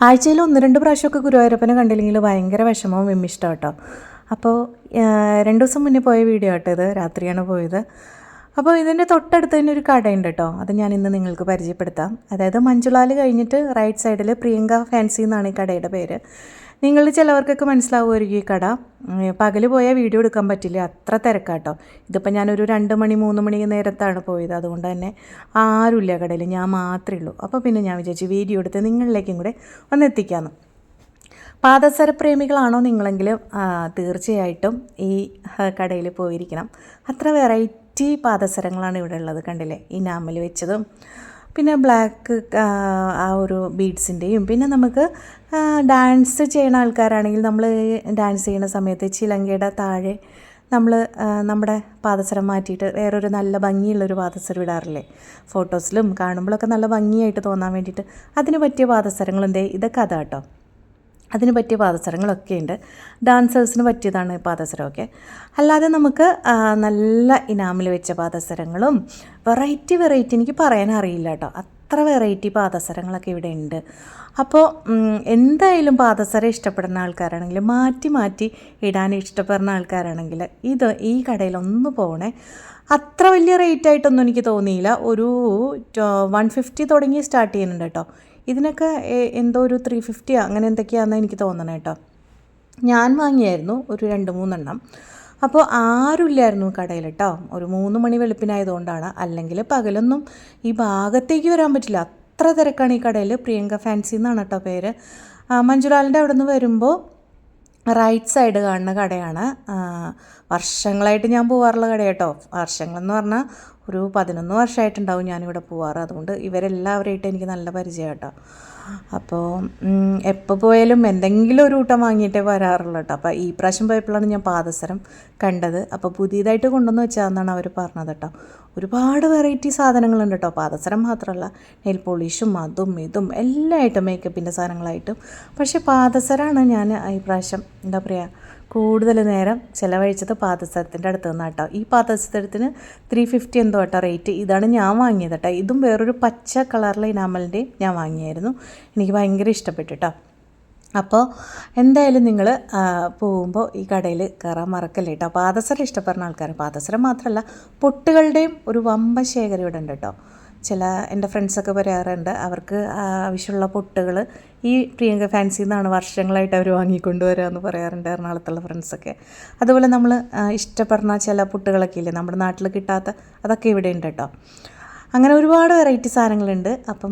ആഴ്ചയിൽ ഒന്ന് രണ്ട് പ്രാവശ്യമൊക്കെ ഗുരുവായൂരപ്പനെ കണ്ടില്ലെങ്കിൽ ഭയങ്കര വിഷമവും വിമ്മിഷ്ടം കേട്ടോ. അപ്പോൾ രണ്ട് ദിവസം മുന്നേ പോയ വീഡിയോ കേട്ടോ ഇത് രാത്രിയാണ് പോയത്. അപ്പോൾ ഇതിന്റെ തൊട്ടടുത്ത് തന്നെ ഒരു കടയുണ്ട് കേട്ടോ. അത് ഞാൻ ഇന്ന് നിങ്ങൾക്ക് പരിചയപ്പെടുത്താം. അതായത് മഞ്ജുളാൽ കഴിഞ്ഞിട്ട് റൈറ്റ് സൈഡിൽ പ്രിയങ്ക ഫാൻസി എന്നാണ് ഈ കടയുടെ പേര്. നിങ്ങൾ ചിലവർക്കൊക്കെ മനസ്സിലാവുമായിരിക്കും ഈ കട. പകൽ പോയാൽ വീഡിയോ എടുക്കാൻ പറ്റില്ല. അത്ര തിരക്കാട്ടോ. ഇതിപ്പോൾ ഞാനൊരു രണ്ട് മണി മൂന്ന് മണി നേരത്താണ് പോയത്. അതുകൊണ്ട് തന്നെ ആരുമില്ല കടയിൽ. ഞാൻ മാത്രമേ ഉള്ളൂ. അപ്പോൾ പിന്നെ ഞാൻ വിചാരിച്ചു വീഡിയോ എടുത്ത് നിങ്ങളിലേക്കും കൂടെ ഒന്ന് എത്തിക്കാമെന്ന് പാദസര പ്രേമികളാണോ നിങ്ങളെങ്കിൽ ആ, തീർച്ചയായിട്ടും ഈ കടയിൽ പോയിരിക്കണം. അത്ര വെറൈറ്റി പാദസരങ്ങളാണ് ഇവിടെ ഉള്ളത് കണ്ടില്ലേ? ഈ നാമൽ വെച്ചതും. പിന്നെ ബ്ലാക്ക് ആ ഒരു ബീഡ്സിന്റെയും. പിന്നെ നമുക്ക് ഡാൻസ് ചെയ്യുന്ന ആൾക്കാരാണെങ്കിൽ നമ്മൾ ഡാൻസ് ചെയ്യുന്ന സമയത്ത് ചിലങ്കയുടെ താഴെ നമ്മൾ നമ്മുടെ പാദസരം മാറ്റിയിട്ട് വേറൊരു നല്ല ഭംഗിയുള്ളൊരു പാദസരം ഇടാറില്ലേ? ഫോട്ടോസിലും കാണുമ്പോഴൊക്കെ നല്ല ഭംഗിയായിട്ട് തോന്നാൻ വേണ്ടിയിട്ട് അതിന് പറ്റിയ പാദസരങ്ങളുണ്ട്. ഇതൊക്കെ അതാട്ടോ. അതിന് പറ്റിയ പാദസരങ്ങളൊക്കെ ഉണ്ട് ഡാൻസേഴ്സിന് പറ്റിയതാണ് പാദസരമൊക്കെ. അല്ലാതെ നമുക്ക് നല്ല ഇനാമിൽ വെച്ച പാദസരങ്ങളും വെറൈറ്റി വെറൈറ്റി എനിക്ക് പറയാൻ അറിയില്ല കേട്ടോ. അത്ര വെറൈറ്റി പാദസരങ്ങളൊക്കെ ഇവിടെ ഉണ്ട്. അപ്പോൾ എന്തായാലും പാദസരം ഇഷ്ടപ്പെടുന്ന ആൾക്കാരാണെങ്കിൽ മാറ്റി മാറ്റി ഇടാൻ ഇഷ്ടപ്പെടുന്ന ആൾക്കാരാണെങ്കിൽ ഇത് ഈ കടയിൽ ഒന്ന് പോകണേ അത്ര വലിയ റേറ്റ് ആയിട്ടൊന്നും എനിക്ക് തോന്നിയില്ല. ഒരു വൺ ഫിഫ്റ്റി തുടങ്ങി സ്റ്റാർട്ട് ചെയ്യുന്നുണ്ട് കേട്ടോ. ഇതിനൊക്കെ എന്തോ ഒരു ത്രീ ഫിഫ്റ്റിയോ അങ്ങനെ എന്തൊക്കെയാണെന്ന് എനിക്ക് തോന്നണേ കേട്ടോ ഞാൻ വാങ്ങിയായിരുന്നു ഒരു രണ്ട് മൂന്നെണ്ണം. അപ്പോൾ ആരുമില്ലായിരുന്നു കടയിൽ കേട്ടോ ഒരു മൂന്ന് മണി വെളുപ്പിനായതുകൊണ്ടാണ്. അല്ലെങ്കിൽ പകലൊന്നും ഈ ഭാഗത്തേക്ക് വരാൻ പറ്റില്ല. അത്ര തിരക്കാണ് ഈ കടയിൽ പ്രിയങ്ക ഫാൻസി എന്നാണ് കേട്ടോ പേര്. മഞ്ജുലാലിന്റെ അവിടെ നിന്ന് വരുമ്പോൾ റൈറ്റ് സൈഡ് കാണുന്ന കടയാണ്. വർഷങ്ങളായിട്ട് ഞാൻ പോവാറുള്ള കട കേട്ടോ വർഷങ്ങളെന്ന് പറഞ്ഞാൽ ഒരു പതിനൊന്ന് വർഷമായിട്ടുണ്ടാവും ഞാനിവിടെ പോവാറ്. അതുകൊണ്ട് ഇവരെല്ലാവരായിട്ട് എനിക്ക് നല്ല പരിചയം കേട്ടോ അപ്പോൾ എപ്പോൾ പോയാലും എന്തെങ്കിലും ഒരു കൂട്ടം വാങ്ങിയിട്ടേ വരാറുള്ളൂ കേട്ടോ. അപ്പോൾ ഈ പ്രാവശ്യം പോയപ്പോഴാണ് ഞാൻ പാദസരം കണ്ടത്. അപ്പോൾ പുതിയതായിട്ട് കൊണ്ടുവന്ന് വെച്ചാന്നാണ് അവർ പറഞ്ഞത് കേട്ടോ. ഒരുപാട് വെറൈറ്റി സാധനങ്ങളുണ്ട് കേട്ടോ. പാദസരം മാത്രമല്ല നെയിൽ പോളിഷും അതും ഇതും ഐറ്റം മേക്കപ്പിന്റെ സാധനങ്ങളായിട്ടും. പക്ഷേ പാദസരമാണ് ഞാൻ ഈ പ്രാവശ്യം എന്താ പറയുക കൂടുതൽ നേരം ചിലവഴിച്ചത് പാദസരത്തിന്റെ അടുത്ത് നിന്നാണ് കേട്ടോ. ഈ പാദസരത്തിന് ത്രീ ഫിഫ്റ്റി എന്തോ കേട്ടോ റേറ്റ് ഇതാണ് ഞാൻ വാങ്ങിയത് കേട്ടോ. ഇതും വേറൊരു പച്ച കളറിലെ ഇനാമലിന്റെയും ഞാൻ വാങ്ങിയായിരുന്നു. എനിക്ക് ഭയങ്കര ഇഷ്ടപ്പെട്ടു കേട്ടോ. അപ്പോൾ എന്തായാലും നിങ്ങൾ പോകുമ്പോൾ ഈ കടയിൽ കയറാൻ മറക്കല്ലേ കേട്ടോ. പാദസരം ഇഷ്ടപ്പെടുന്ന ആൾക്കാർ പാദസരം മാത്രമല്ല പൊട്ടുകളുടെയും ഒരു വമ്പ ശേഖരം ഇവിടെ ഉണ്ട് കേട്ടോ. ചില എന്റെ ഫ്രണ്ട്സൊക്കെ പറയാറുണ്ട് അവർക്ക് ആവശ്യമുള്ള പൊട്ടുകൾ ഈ പ്രിയങ്ക ഫാൻസിൽ നിന്നാണ് വർഷങ്ങളായിട്ട് അവർ വാങ്ങിക്കൊണ്ടുവരിക എന്ന് പറയാറുണ്ട് എറണാകുളത്തുള്ള ഫ്രണ്ട്സൊക്കെ. അതുപോലെ നമ്മൾ ഇഷ്ടപ്പെടുന്ന ചില പൊട്ടുകളൊക്കെ ഇല്ലേ നമ്മുടെ നാട്ടിൽ കിട്ടാത്ത അതൊക്കെ ഇവിടെ ഉണ്ട് കേട്ടോ. അങ്ങനെ ഒരുപാട് വെറൈറ്റി സാധനങ്ങളുണ്ട്. അപ്പം